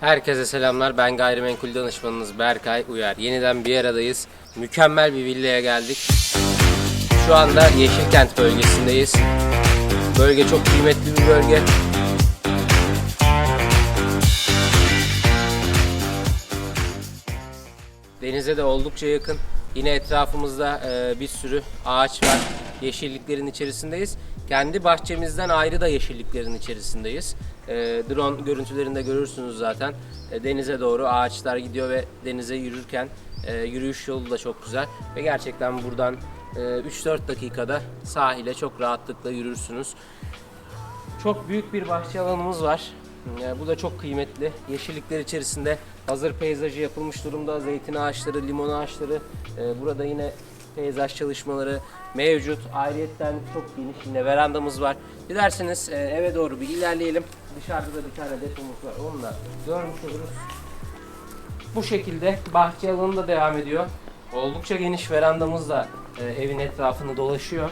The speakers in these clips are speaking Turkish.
Herkese selamlar. Ben gayrimenkul danışmanınız Berkay Uyar. Yeniden bir aradayız. Mükemmel bir villaya geldik. Şu anda Yeşilkent bölgesindeyiz. Bölge çok kıymetli bir bölge. Denize de oldukça yakın. Yine etrafımızda e, bir sürü ağaç var. Yeşilliklerin içerisindeyiz. Kendi bahçemizden ayrı da yeşilliklerin içerisindeyiz. E, drone görüntülerinde görürsünüz zaten. E, denize doğru ağaçlar gidiyor ve denize yürürken e, yürüyüş yolu da çok güzel. Ve gerçekten buradan e, 3-4 dakikada sahile çok rahatlıkla yürürsünüz. Çok büyük bir bahçe alanımız var. Yani bu da çok kıymetli. Yeşillikler içerisinde hazır peyzajı yapılmış durumda. Zeytin ağaçları, limon ağaçları. Ee, burada yine peyzaj çalışmaları mevcut. Ayrıyetten çok geniş yine verandamız var. Dilerseniz e, eve doğru bir ilerleyelim. Dışarıda da bir tane depomuz var. Onu da görmüş oluruz. Bu şekilde bahçe alanı da devam ediyor. Oldukça geniş verandamız da e, evin etrafını dolaşıyor.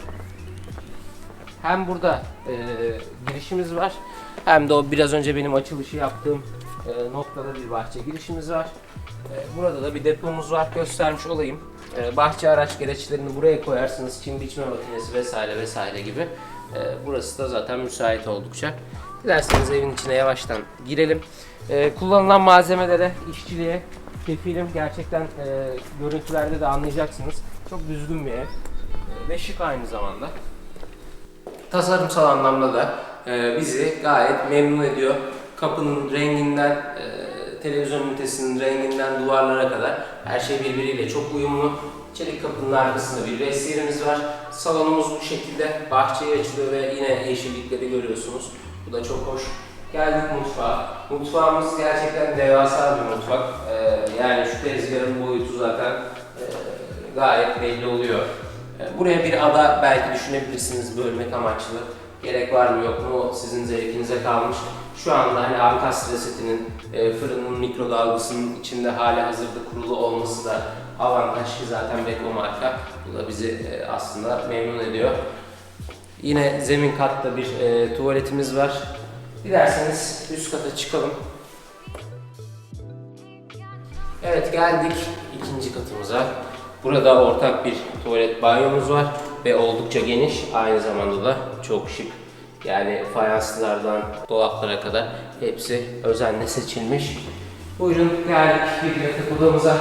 Hem burada e, girişimiz var hem de o biraz önce benim açılışı yaptığım e, noktada bir bahçe girişimiz var. E, burada da bir depomuz var göstermiş olayım. E, bahçe araç gereçlerini buraya koyarsınız. Çim biçme makinesi vesaire vesaire gibi. Burası da zaten müsait oldukça. Dilerseniz evin içine yavaştan girelim. Kullanılan malzemelere, işçiliğe kefilim. Gerçekten görüntülerde de anlayacaksınız. Çok düzgün bir ev. Ve şık aynı zamanda tasarımsal anlamda da bizi gayet memnun ediyor. Kapının renginden, e, televizyon ünitesinin renginden duvarlara kadar her şey birbiriyle çok uyumlu. Çelik kapının arkasında bir vestiyerimiz var. Salonumuz bu şekilde bahçeye açılıyor ve yine yeşillikleri görüyorsunuz. Bu da çok hoş. Geldik mutfağa. Mutfağımız gerçekten devasa bir mutfak. E, yani şu tezgahın boyutu zaten e, gayet belli oluyor. Buraya bir ada belki düşünebilirsiniz bölmek amaçlı. Gerek var mı yok mu sizin zevkinize kalmış. Şu anda hani Ankastre setinin e, fırının mikrodalgasının içinde hali hazırda kurulu olması da avantaj ki zaten Beko marka. Bu da bizi e, aslında memnun ediyor. Yine zemin katta bir e, tuvaletimiz var. Dilerseniz üst kata çıkalım. Evet geldik ikinci katımıza. Burada ortak bir tuvalet banyomuz var ve oldukça geniş. Aynı zamanda da çok şık. Yani fayanslardan dolaplara kadar hepsi özenle seçilmiş. Buyurun geldik bir yatak odamıza.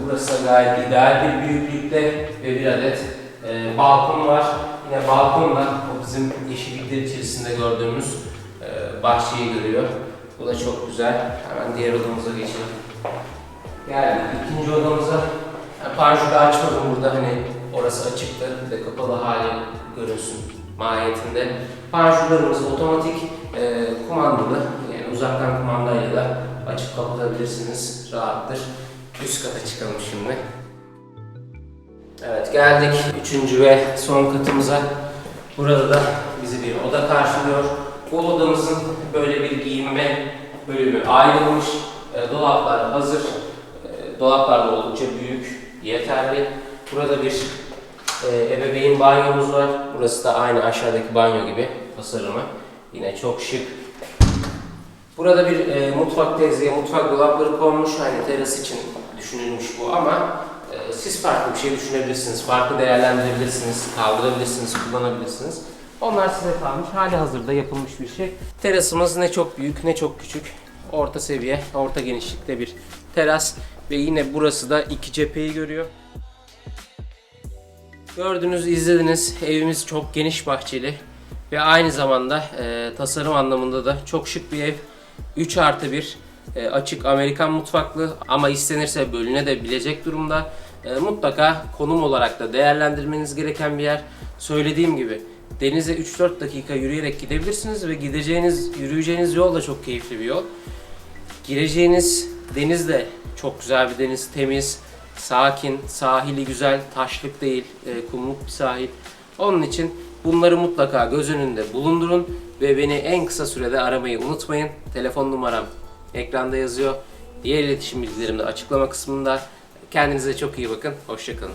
Burası gayet ideal bir büyüklükte ve bir adet e, balkon var. Yine balkonda o bizim yeşillikler içerisinde gördüğümüz e, bahçeyi görüyor. Bu da çok güzel. Hemen diğer odamıza geçelim. Geldik ikinci odamıza. Yani panjuru açmadım burada hani orası açıktı ve kapalı hali görünsün mahiyetinde. Panjurlarımız otomatik e, kumandalı yani uzaktan kumandayla da açıp kapatabilirsiniz rahattır. Üst kata çıkalım şimdi. Evet geldik üçüncü ve son katımıza. Burada da bizi bir oda karşılıyor. Bu odamızın böyle bir giyinme bölümü ayrılmış. E, dolaplar hazır. E, dolaplar da oldukça büyük, yeterli. Burada bir e, ebeveyn banyomuz var. Burası da aynı aşağıdaki banyo gibi tasarımı. Yine çok şık. Burada bir e, mutfak tezgahı, mutfak dolapları konmuş. Hani teras için düşünülmüş bu ama e, siz farklı bir şey düşünebilirsiniz. Farklı değerlendirebilirsiniz, kaldırabilirsiniz, kullanabilirsiniz. Onlar size kalmış. Hali hazırda yapılmış bir şey. Terasımız ne çok büyük ne çok küçük. Orta seviye, orta genişlikte bir teras ve yine burası da iki cepheyi görüyor. Gördünüz, izlediniz. Evimiz çok geniş bahçeli ve aynı zamanda e, tasarım anlamında da çok şık bir ev. 3 artı 1 e, açık Amerikan mutfaklı ama istenirse bölünebilecek durumda. E, mutlaka konum olarak da değerlendirmeniz gereken bir yer. Söylediğim gibi denize 3-4 dakika yürüyerek gidebilirsiniz ve gideceğiniz, yürüyeceğiniz yol da çok keyifli bir yol. Gireceğiniz deniz de çok güzel bir deniz, temiz, sakin, sahili güzel, taşlık değil, e, kumluk bir sahil. Onun için bunları mutlaka göz önünde bulundurun ve beni en kısa sürede aramayı unutmayın. Telefon numaram ekranda yazıyor. Diğer iletişim bilgilerim de açıklama kısmında. Kendinize çok iyi bakın. Hoşçakalın.